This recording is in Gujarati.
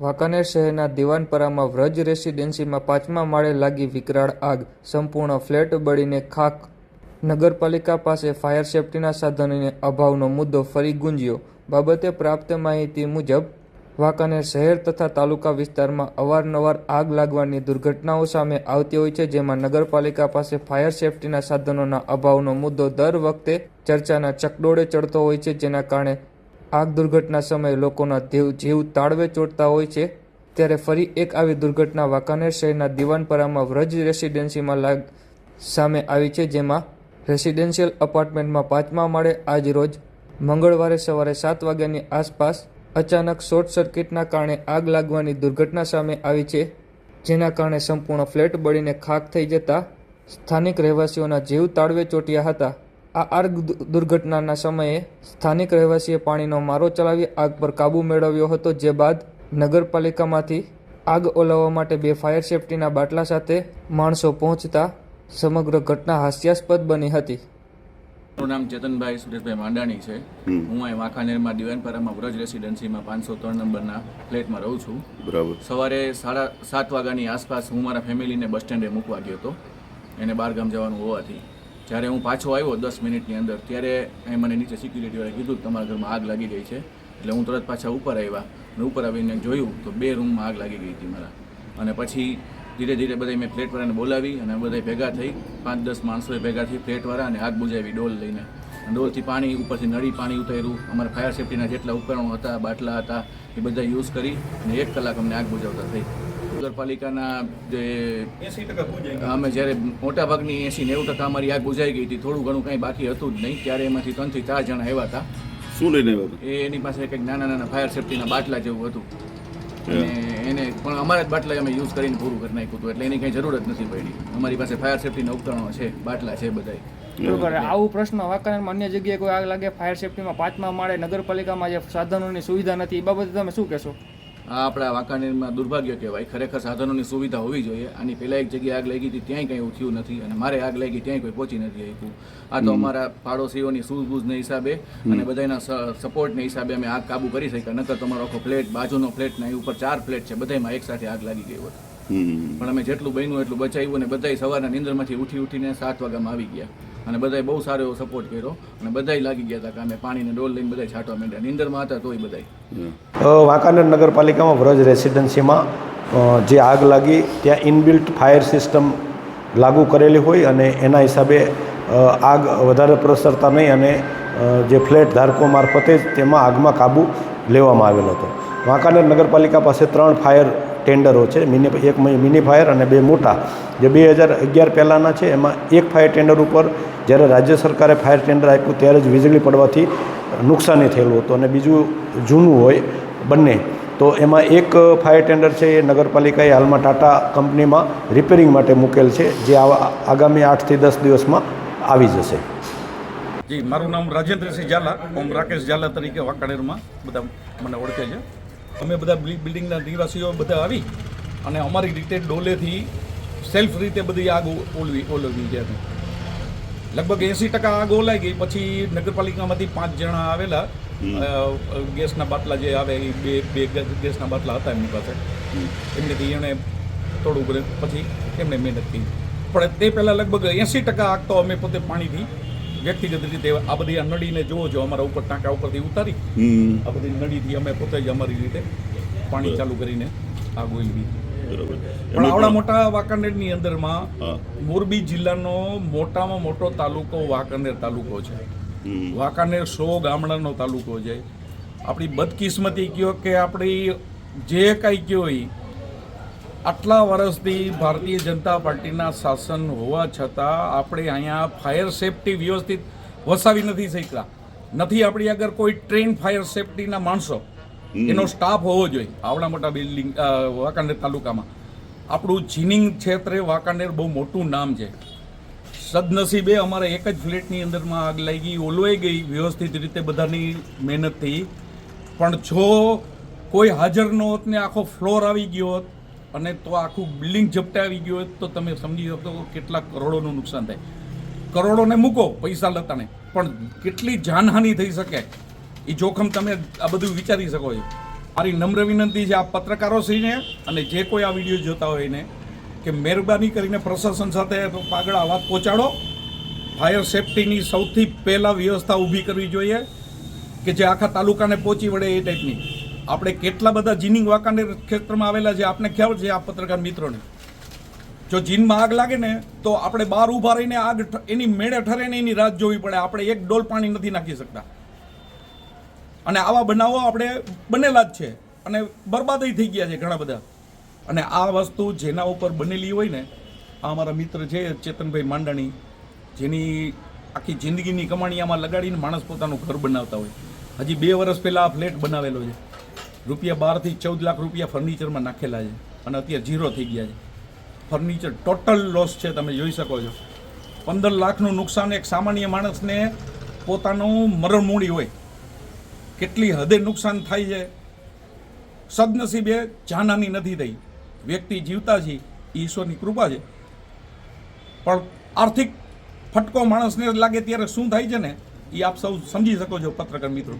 વાંકાનેર શહેરના દિવાનપરામાં વ્રજ રેસિડેન્સીમાં પાંચમા માળે લાગી વિકરાળ આગ. સંપૂર્ણ ફ્લેટ બળીને ખાખ નગરપાલિકા પાસે ફાયર સેફટીના સાધનોને અભાવનો મુદ્દો ફરી ગુંજ્યો. બાબતે પ્રાપ્ત માહિતી મુજબ, વાંકાનેર શહેર તથા તાલુકા વિસ્તારમાં અવારનવાર આગ લાગવાની દુર્ઘટનાઓ સામે આવતી હોય છે, જેમાં નગરપાલિકા પાસે ફાયર સેફટીના સાધનોના અભાવનો મુદ્દો દર વખતે ચર્ચાના ચકડોળે ચડતો હોય છે, જેના કારણે આગ દુર્ઘટના સમયે લોકોના દેવ જીવ તાળવે ચોટતા હોય છે, ત્યારે ફરી એક આવી દુર્ઘટના વાંકાનેર શહેરના દિવાનપરામાં વ્રજ રેસિડેન્સીમાં લાગ સામે આવી છે, જેમાં રેસિડેન્શિયલ અપાર્ટમેન્ટમાં પાંચમા માળે આજ રોજ મંગળવારે સવારે સાત વાગ્યાની આસપાસ અચાનક શોર્ટ સર્કિટના કારણે આગ લાગવાની દુર્ઘટના સામે આવી છે, જેના કારણે સંપૂર્ણ ફ્લેટ બળીને ખાખ થઈ જતા સ્થાનિક રહેવાસીઓના જીવ તાળવે ચોટ્યા હતા. આ આગ દુ- દુર્ઘટનાના સમયે સ્થાનિક રહેવાસીએ પાણીનો મારો ચલાવી આગ પર કાબૂ મેળવ્યો હતો. જે બાદ નગરપાલિકામાંથી આગ ઓલાવવા માટે બે ફાયર સેફટીના બાટલા સાથે માણસો પહોંચતા સમગ્ર ઘટના હાસ્યાસ્પદ બની હતી. મારું નામ ચેતનભાઈ સુરેશભાઈ માંડાણી છે. હું અહીં વાંકાનેરમાં દિવાનપરામાં વ્રજ રેસિડેન્સીમાં પાંચસો ત્રણ નંબરના ફ્લેટમાં રહું છું. બરાબર. સવારે સાડા સાત વાગ્યાની આસપાસ હું મારા ફેમિલીને બસ સ્ટેન્ડે મૂકવા ગયો હતો. એને બહાર ગામ જવાનું હોવાથી. જ્યારે હું પાછો આવ્યો દસ મિનિટની અંદર, ત્યારે એ મને નીચે સિક્યુરિટીવાળાએ કીધું તમારા ઘરમાં આગ લાગી ગઈ છે. એટલે હું તરત પાછા ઉપર આવ્યા અને ઉપર આવીને જોયું તો બે રૂમમાં આગ લાગી ગઈ હતી મારા. અને પછી ધીરે ધીરે બધા મેં ફ્લેટવાળાને બોલાવી અને બધા ભેગા થઈ પાંચ દસ માણસોએ ભેગા થઈ ફ્લેટવાળા અને આગ બુજાવી ડોલ લઈને. ડોલથી પાણી ઉપરથી નળી પાણી ઉતાર્યું. અમારા ફાયર સેફટીના જેટલા ઉપકરણો હતા, બાટલા હતા, એ બધા યુઝ કરી અને એક કલાક અમને આગ બુજાવતા થઈ. નગરપાલિકાના જે અમે જ્યારે મોટાભાગની એંસી નેવું ટકા અમારી આગ બુજાઈ ગઈ હતી. થોડું ઘણું કંઈ બાકી હતું જ નહીં. ત્યારે એમાંથી ત્રણથી ચાર જણા આવ્યા હતા. શું લઈને આવ્યા એ એની પાસે કંઈક નાના નાના ફાયર સેફ્ટીના બાટલા જેવું હતું. અને એને પણ અમારા જ બાટલા અમે યુઝ કરીને પૂરું કરી નાખ્યું હતું. એટલે એની કંઈ જરૂર જ નથી પડી. અમારી પાસે ફાયર સેફ્ટીના ઉપકરણો છે બાટલા છે બધાય. બરોબર. આવું પ્રશ્ન વાંકાનેરમાં અન્ય જગ્યાએ કોઈ આગ લાગે ફાયર સેફટીમાં પાંચમા માળે નગરપાલિકામાં જે સાધનોની સુવિધા નથી એ બાબતે તમે શું કહેશો? આ આપણા વાંકાનેરમાં દુર્ભાગ્ય કહેવાય. ખરેખર સાધનોની સુવિધા હોવી જોઈએ. આની પહેલાં એક જગ્યાએ આગ લાગી હતી ત્યાંય કંઈ થયું નથી અને મારે આગ લાગી ત્યાંય કોઈ પહોંચી નથી શક્યું આ તો અમારા પાડોશીઓની સૂઝબૂઝને હિસાબે અને બધાના સપોર્ટને હિસાબે અમે આગ કાબુ કરી શક્યા. નકર તમારો આખો ફ્લેટ બાજુનો ફ્લેટ ને ઉપર ચાર ફ્લેટ છે. બધામાં એકસાથે આગ લાગી ગઈ હોત. પણ અમે જેટલું બન્યું એટલું બચાવ્યું અને બધાય સવારના નિંદરમાંથી ઉઠી ઉઠીને સાત વાગ્યામાં આવી ગયા. અને બધાય બહુ સારો એવો સપોર્ટ કર્યો. અને બધાય લાગી ગયા હતા કે અમે પાણીને ડોલ લઈને બધાય છાંટવા માંડ્યા. નિંદરમાં હતા તોય બધાય. વાંકાનેર નગરપાલિકામાં વ્રજ રેસિડેન્સીમાં જે આગ લાગી ત્યાં ઇનબિલ્ટ ફાયર સિસ્ટમ લાગુ કરેલી હોય અને એના હિસાબે આગ વધારે પ્રસરતા નહીં અને જે ફ્લેટ ધારકો મારફતે તેમાં આગમાં કાબૂ લેવામાં આવેલો હતો. વાંકાનેર નગરપાલિકા પાસે ત્રણ ફાયર ટેન્ડરો છે, મિની એક મિની ફાયર અને બે મોટા. જે બે હજાર અગિયાર પહેલાંના છે, એમાં એક ફાયર ટેન્ડર ઉપર જ્યારે રાજ્ય સરકારે ફાયર ટેન્ડર આપ્યું ત્યારે જ વીજળી પડવાથી નુકસાની થયેલું હતું અને બીજું જૂનું હોય બંને. તો એમાં એક ફાયર ટેન્ડર છે, એ નગરપાલિકાએ હાલમાં ટાટા કંપનીમાં રિપેરિંગ માટે મૂકેલ છે, જે આગામી આઠથી દસ દિવસમાં આવી જશે. જી, મારું નામ રાજેન્દ્રસિંહ ઝાલા ઓમ રાકેશ ઝાલા તરીકે વાંકાણેરમાં બધા મને ઓળખે છે. અમે બધા બિલ- બિલ્ડિંગના નિવાસીઓ બધા આવી અને અમારી રીતે ડોલેથી સેલ્ફ રીતે બધી આગ ઓલવી ઓલવી છે. લગભગ એંસી ટકા આગ ઓલાઈ ગઈ. પછી નગરપાલિકામાંથી પાંચ જણા આવેલા. ગેસના બાટલા જે આવે એ બે બે ગેસના બાટલા હતા એમની પાસે. એમનેથી એણે થોડું પછી એમણે મહેનત કરી. પણ તે પહેલાં લગભગ એંસી ટકા આગ તો અમે પોતે પાણીથી વ્યક્તિગત રીતે આ બધી આ નળીને જોવો છો અમારા ઉપર ટાંકા ઉપરથી ઉતારી આ બધી નળીથી અમે પોતે જ અમારી રીતે પાણી ચાલુ કરીને આ બરાબર. પણ આવડા મોટા વાંકાનેરની અંદરમાં મોરબી જિલ્લાનો મોટામાં મોટો તાલુકો વાંકાનેર તાલુકો છે. વાંકાનેર સો ગામડાનો તાલુકો છે. આપણી બદકિસ્મતી કયો કે આપણી જે કાંઈ કયો એ આટલા વર્ષથી ભારતીય જનતા પાર્ટીના શાસન હોવા છતાં આપણે અહીંયા ફાયર સેફટી વ્યવસ્થિત વસાવી નથી શક્યા નથી આપણી આગળ કોઈ ટ્રેન ફાયર સેફટીના માણસો. એનો સ્ટાફ હોવો જોઈએ આવડા મોટા બિલ્ડિંગ વાંકાનેર તાલુકામાં. આપણું જીનિંગ ક્ષેત્રે વાંકાનેર બહુ મોટું નામ છે. સદનસીબે અમારે એક જ ફ્લેટની અંદરમાં આગ લાગી ઓલવાઈ ગઈ વ્યવસ્થિત રીતે બધાની મહેનતથી. પણ જો કોઈ હાજર ન હોત ને આખો ફ્લોર આવી ગયો હોત અને તો આખું બિલ્ડિંગ ઝપટે આવી ગયું હોય તો તમે સમજી શકો કેટલા કરોડોનું નુકસાન થાય. કરોડોને મૂકો, પૈસા લતાને. પણ કેટલી જાનહાનિ થઈ શકે, એ જોખમ તમે આ બધું વિચારી શકો છો. મારી નમ્ર વિનંતી છે આ પત્રકારો પત્રકારોશ્રીને અને જે કોઈ આ વીડિયો જોતા હોય એને, કે મહેરબાની કરીને પ્રશાસન સાથે આગળ આ વાત પહોંચાડો. ફાયર સેફટીની સૌથી પહેલાં વ્યવસ્થા ઊભી કરવી જોઈએ, કે જે આખા તાલુકાને પહોંચી વળે એ ટાઈપની આપણે કેટલા બધા જીનિંગ વાંકાનેર ક્ષેત્રમાં આવેલા છે, આપને ખ્યાલ છે આ પત્રકાર મિત્રોને? જો જીનમાં આગ લાગે ને, તો આપણે બહાર ઊભા રહીને આગ એની મેળે ઠરે ને એની રાત જોવી પડે. આપણે એક ડોલ પાણી નથી નાખી શકતા. અને આવા બનાવો આપણે બનેલા જ છે. અને બરબાદય થઈ ગયા છે ઘણા બધા. અને આ વસ્તુ જેના ઉપર બનેલી હોય ને, આ અમારા મિત્ર છે ચેતનભાઈ માંડાણી, જેની આખી જિંદગીની કમાણી આમાં લગાડીને માણસ પોતાનું ઘર બનાવતા હોય. હજી બે વર્ષ પહેલાં આ ફ્લેટ બનાવેલો છે. રૂપિયા બારથી ચૌદ લાખ રૂપિયા ફર્નિચરમાં નાખેલા છે. અને અત્યારે ઝીરો થઈ ગયા છે. ફર્નિચર ટોટલ લોસ છે, તમે જોઈ શકો છો. પંદર લાખનું નુકસાન એક સામાન્ય માણસને પોતાનું મરણમૂડી હોય. કેટલી હદે નુકસાન થાય છે? સદનસીબે જાનહાની નથી થઈ. વ્યક્તિ જીવતા છે ઈશ્વરની કૃપા છે. પણ આર્થિક ફટકો માણસને લાગે ત્યારે શું થાય છે ને? એ આપ સૌ સમજી શકો છો, પત્રકાર મિત્રો.